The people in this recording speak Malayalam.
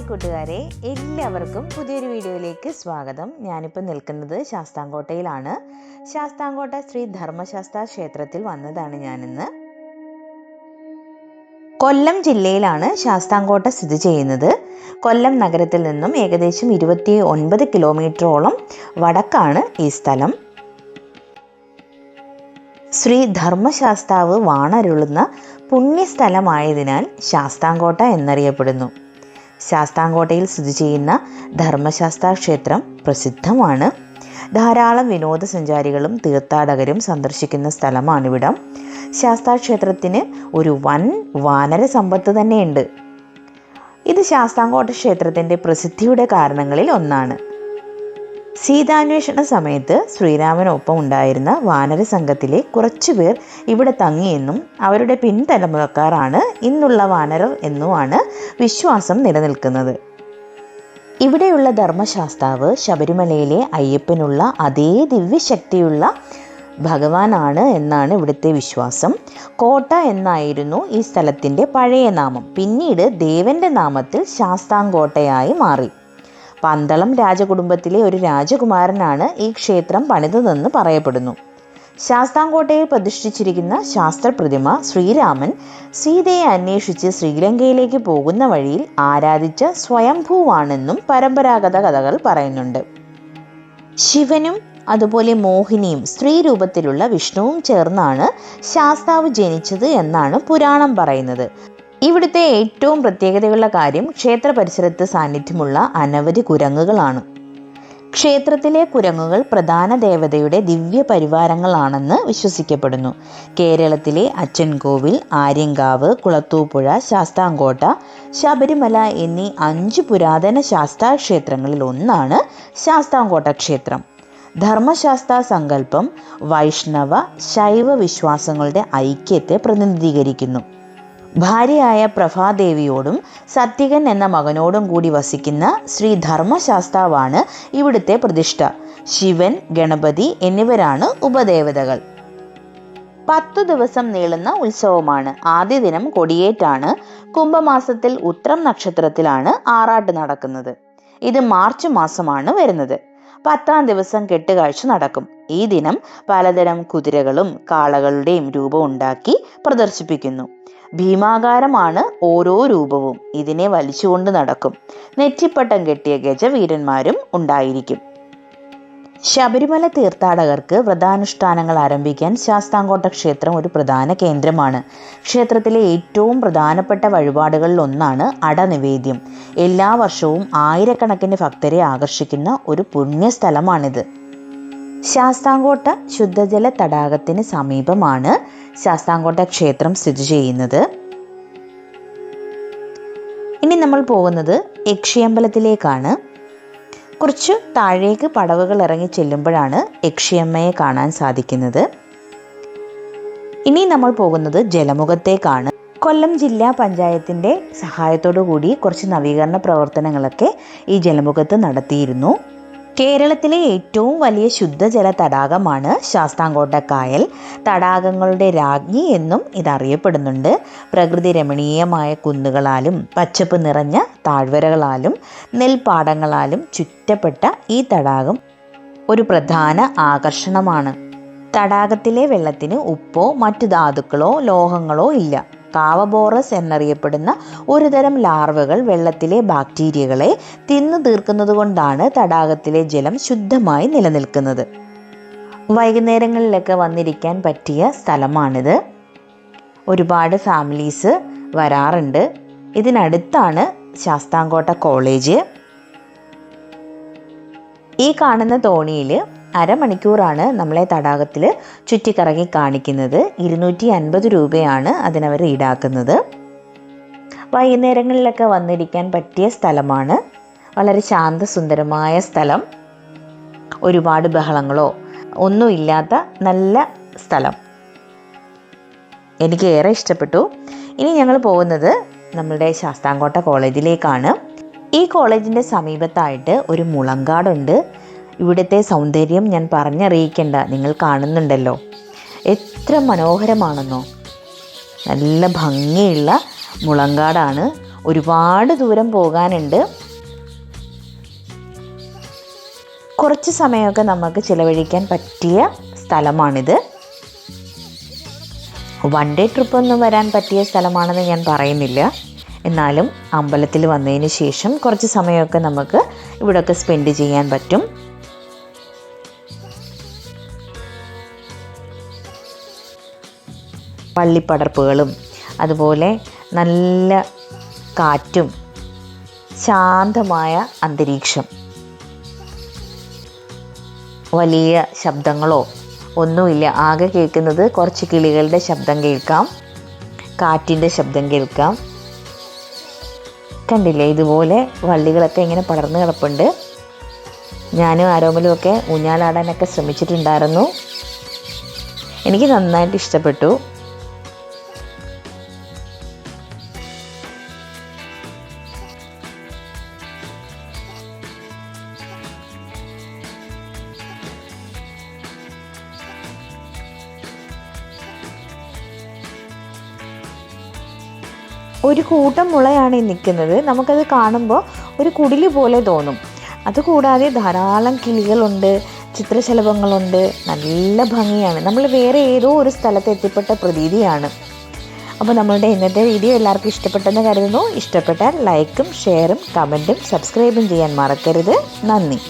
ഹായ് കൂട്ടുകാരെ എല്ലാവർക്കും പുതിയൊരു വീഡിയോയിലേക്ക് സ്വാഗതം. ഞാനിപ്പോൾ നിൽക്കുന്നത് ശാസ്താംകോട്ടയിലാണ്. ശാസ്താംകോട്ട ശ്രീ ധർമ്മശാസ്ത്ര ക്ഷേത്രത്തിൽ വന്നതാണ് ഞാനിന്ന്. കൊല്ലം ജില്ലയിലാണ് ശാസ്താംകോട്ട സ്ഥിതി ചെയ്യുന്നത്. കൊല്ലം നഗരത്തിൽ നിന്നും ഏകദേശം ഇരുപത്തി ഒൻപത് കിലോമീറ്ററോളം വടക്കാണ് ഈ സ്ഥലം. ശ്രീ ധർമ്മശാസ്താവ് വാണരുളുന്ന പുണ്യസ്ഥലമായതിനാൽ ശാസ്താംകോട്ട എന്നറിയപ്പെടുന്നു. ശാസ്താംകോട്ടയിൽ സ്ഥിതി ചെയ്യുന്ന ധർമ്മശാസ്ത്ര ക്ഷേത്രം പ്രസിദ്ധമാണ്. ധാരാളം വിനോദസഞ്ചാരികളും തീർത്ഥാടകരും സന്ദർശിക്കുന്ന സ്ഥലമാണിവിടം. ശാസ്താ ക്ഷേത്രത്തിന് ഒരു വൻ വാനര സമ്പത്ത് തന്നെയുണ്ട്. ഇത് ശാസ്താംകോട്ട ക്ഷേത്രത്തിന്റെ പ്രസിദ്ധിയുടെ കാരണങ്ങളിൽ ഒന്നാണ്. സീതാന്വേഷണ സമയത്ത് ശ്രീരാമനൊപ്പം ഉണ്ടായിരുന്ന വാനര സംഘത്തിലെ കുറച്ചുപേർ ഇവിടെ തങ്ങിയെന്നും അവരുടെ പിൻതലമുറക്കാരാണ് ഇന്നുള്ള വാനരർ എന്നുമാണ് വിശ്വാസം നിലനിൽക്കുന്നത്. ഇവിടെയുള്ള ധർമ്മശാസ്താവ് ശബരിമലയിലെ അയ്യപ്പനുള്ള അതേ ദിവ്യശക്തിയുള്ള ഭഗവാനാണ് എന്നാണ് ഇവിടുത്തെ വിശ്വാസം. കോട്ട എന്നായിരുന്നു ഈ സ്ഥലത്തിന്റെ പഴയ നാമം. പിന്നീട് ദേവന്റെ നാമത്തിൽ ശാസ്താംകോട്ടയായി മാറി. പന്തളം രാജകുടുംബത്തിലെ ഒരു രാജകുമാരനാണ് ഈ ക്ഷേത്രം പണിതതെന്ന് പറയപ്പെടുന്നു. ശാസ്താംകോട്ടയിൽ പ്രതിഷ്ഠിച്ചിരിക്കുന്ന ശാസ്ത്രപ്രതിമ ശ്രീരാമൻ സീതയെ അന്വേഷിച്ച് ശ്രീലങ്കയിലേക്ക് പോകുന്ന വഴിയിൽ ആരാധിച്ച സ്വയംഭൂവാണെന്നും പരമ്പരാഗത കഥകൾ പറയുന്നുണ്ട്. ശിവനും അതുപോലെ മോഹിനിയും സ്ത്രീ രൂപത്തിലുള്ള വിഷ്ണുവും ചേർന്നാണ് ശാസ്താവ് ജനിച്ചത് എന്നാണ് പുരാണം പറയുന്നത്. ഇവിടുത്തെ ഏറ്റവും പ്രത്യേകതയുള്ള കാര്യം ക്ഷേത്ര പരിസരത്ത് സാന്നിധ്യമുള്ള അനവധി കുരങ്ങുകളാണ്. ക്ഷേത്രത്തിലെ കുരങ്ങുകൾ പ്രധാന ദേവതയുടെ ദിവ്യ പരിവാരങ്ങളാണെന്ന് വിശ്വസിക്കപ്പെടുന്നു. കേരളത്തിലെ അച്ചൻകോവിൽ ആര്യങ്കാവ് കുളത്തൂപ്പുഴ ശാസ്താംകോട്ട ശബരിമല എന്നീ അഞ്ച് പുരാതന ശാസ്താ ക്ഷേത്രങ്ങളിൽ ഒന്നാണ് ശാസ്താംകോട്ട ക്ഷേത്രം. ധർമ്മശാസ്ത്ര സങ്കല്പം വൈഷ്ണവ ശൈവ വിശ്വാസങ്ങളുടെ ഐക്യത്തെ പ്രതിനിധീകരിക്കുന്നു. ഭാര്യയായ പ്രഭാദേവിയോടും സത്യകൻ എന്ന മകനോടും കൂടി വസിക്കുന്ന ശ്രീ ധർമ്മശാസ്താവാണ് ഇവിടുത്തെ പ്രതിഷ്ഠ. ശിവൻ ഗണപതി എന്നിവരാണ് ഉപദേവതകൾ. പത്തു ദിവസം നീളുന്ന ഉത്സവമാണ്. ആദ്യ ദിനം കൊടിയേറ്റാണ്. കുംഭമാസത്തിൽ ഉത്രം നക്ഷത്രത്തിലാണ് ആറാട്ട് നടക്കുന്നത്. ഇത് മാർച്ച് മാസമാണ് വരുന്നത്. പത്താം ദിവസം കെട്ടുകാഴ്ച നടക്കും. ഈ ദിനം പലതരം കുതിരകളും കാളകളുടെയും രൂപം ഉണ്ടാക്കി പ്രദർശിപ്പിക്കുന്നു. ഭീമാകാരമാണ് ഓരോ രൂപവും ഇതിനെ വലിച്ചുകൊണ്ട് നടക്കും. നെറ്റിപ്പട്ടം കെട്ടിയ ഗജവീരന്മാരും ഉണ്ടായിരിക്കും. ശബരിമല തീർത്ഥാടകർക്ക് വ്രതാനുഷ്ഠാനങ്ങൾ ആരംഭിക്കാൻ ശാസ്താംകോട്ട ക്ഷേത്രം ഒരു പ്രധാന കേന്ദ്രമാണ്. ക്ഷേത്രത്തിലെ ഏറ്റവും പ്രധാനപ്പെട്ട വഴിപാടുകളിൽ ഒന്നാണ് അടനിവേദ്യം. എല്ലാ വർഷവും ആയിരക്കണക്കിന് ഭക്തരെ ആകർഷിക്കുന്ന ഒരു പുണ്യസ്ഥലമാണിത്. ശാസ്താംകോട്ട ശുദ്ധജല തടാകത്തിന് സമീപമാണ് ശാസ്താംകോട്ട ക്ഷേത്രം സ്ഥിതി ചെയ്യുന്നത്. ഇനി നമ്മൾ പോകുന്നത് യക്ഷിയമ്പലത്തിലേക്കാണ്. കുറച്ച് താഴേക്ക് പടവുകൾ ഇറങ്ങി ചെല്ലുമ്പോഴാണ് യക്ഷിയമ്മയെ കാണാൻ സാധിക്കുന്നത്. ഇനി നമ്മൾ പോകുന്നത് ജലമുഖത്തേക്കാണ്. കൊല്ലം ജില്ലാ പഞ്ചായത്തിന്റെ സഹായത്തോടു കൂടി കുറച്ച് നവീകരണ പ്രവർത്തനങ്ങളൊക്കെ ഈ ജലമുഖത്ത് നടത്തിയിരുന്നു. കേരളത്തിലെ ഏറ്റവും വലിയ ശുദ്ധജല തടാകമാണ് ശാസ്താംകോട്ട കായൽ തടാകങ്ങളുടെ രാജ്ഞി എന്നും ഇതറിയപ്പെടുന്നുണ്ട്. പ്രകൃതി രമണീയമായ കുന്നുകളാലും പച്ചപ്പ് നിറഞ്ഞ താഴ്വരകളാലും നെൽപ്പാടങ്ങളാലും ചുറ്റപ്പെട്ട ഈ തടാകം ഒരു പ്രധാന ആകർഷണമാണ്. തടാകത്തിലെ വെള്ളത്തിന് ഉപ്പോ മറ്റു ധാതുക്കളോ ലോഹങ്ങളോ ഇല്ല. കാവബോറസ് എന്നറിയപ്പെടുന്ന ഒരുതരം ലാർവകൾ വെള്ളത്തിലെ ബാക്ടീരിയകളെ തിന്നു തീർക്കുന്നത് കൊണ്ടാണ് തടാകത്തിലെ ജലം ശുദ്ധമായി നിലനിൽക്കുന്നത്. വൈകുന്നേരങ്ങളിലൊക്കെ വന്നിരിക്കാൻ പറ്റിയ സ്ഥലമാണിത്. ഒരുപാട് ഫാമിലീസ് വരാറുണ്ട്. ഇതിനടുത്താണ് ശാസ്താംകോട്ട കോളേജ്. ഈ കാണുന്ന തോണിയിൽ അരമണിക്കൂറാണ് നമ്മളെ തടാകത്തിൽ ചുറ്റിക്കറങ്ങി കാണിക്കുന്നത്. ഇരുന്നൂറ്റി അൻപത് രൂപയാണ് അതിനവർ ഈടാക്കുന്നത്. വൈകുന്നേരങ്ങളിലൊക്കെ വന്നിരിക്കാൻ പറ്റിയ സ്ഥലമാണ്. വളരെ ശാന്തസുന്ദരമായ സ്ഥലം. ഒരുപാട് ബഹളങ്ങളോ ഒന്നുമില്ലാത്ത നല്ല സ്ഥലം. എനിക്ക് ഏറെ ഇഷ്ടപ്പെട്ടു. ഇനി ഞങ്ങൾ പോകുന്നത് നമ്മളുടെ ശാസ്താംകോട്ട കോളേജിലേക്കാണ്. ഈ കോളേജിന്റെ സമീപത്തായിട്ട് ഒരു മുളങ്കാടുണ്ട്. ഇവിടുത്തെ സൗന്ദര്യം ഞാൻ പറഞ്ഞറിയിക്കേണ്ട. നിങ്ങൾ കാണുന്നുണ്ടല്ലോ. എത്ര മനോഹരമാണെന്നോ. നല്ല ഭംഗിയുള്ള മുളങ്കാടാണ്. ഒരുപാട് ദൂരം പോകാനുണ്ട്. കുറച്ച് സമയമൊക്കെ നമുക്ക് ചിലവഴിക്കാൻ പറ്റിയ സ്ഥലമാണിത്. വൺ ഡേ ട്രിപ്പൊന്നും വരാൻ പറ്റിയ സ്ഥലമാണെന്ന് ഞാൻ പറയുന്നില്ല. എന്നാലും അമ്പലത്തിൽ വന്നതിന് ശേഷം കുറച്ച് സമയമൊക്കെ നമുക്ക് ഇവിടെയൊക്കെ സ്പെൻഡ് ചെയ്യാൻ പറ്റും. പള്ളിപ്പടർപ്പുകളും അതുപോലെ നല്ല കാറ്റും ശാന്തമായ അന്തരീക്ഷം. വലിയ ശബ്ദങ്ങളോ ഒന്നുമില്ല. ആകെ കേൾക്കുന്നത് കുറച്ച് കിളികളുടെ ശബ്ദം കേൾക്കാം. കാറ്റിന്റെ ശബ്ദം കേൾക്കാം. കണ്ടില്ലേ? ഇതുപോലെ വള്ളികളൊക്കെ ഇങ്ങനെ പടർന്നു കിടപ്പുണ്ട്. ഞാനും ആരോമലും ഒക്കെ ഊഞ്ഞാലാടാനൊക്കെ ശ്രമിച്ചിട്ടുണ്ടായിരുന്നു. എനിക്ക് നന്നായിട്ട് ഇഷ്ടപ്പെട്ടു. ഒരു കൂട്ടം മുളയാണ് ഈ നിൽക്കുന്നത്. നമുക്കത് കാണുമ്പോൾ ഒരു കുടിൽ പോലെ തോന്നും. അതുകൂടാതെ ധാരാളം കിളികളുണ്ട് ചിത്രശലഭങ്ങളുണ്ട്. നല്ല ഭംഗിയാണ്. നമ്മൾ വേറെ ഏതോ ഒരു സ്ഥലത്ത് എത്തിപ്പെട്ട പ്രതീതിയാണ്. അപ്പോൾ നമ്മളുടെ ഇന്നത്തെ വീഡിയോ എല്ലാവർക്കും ഇഷ്ടപ്പെട്ടെന്ന് കരുതുന്നു. ഇഷ്ടപ്പെട്ടാൽ ലൈക്കും ഷെയറും കമന്റും സബ്സ്ക്രൈബും ചെയ്യാൻ മറക്കരുത്. നന്ദി.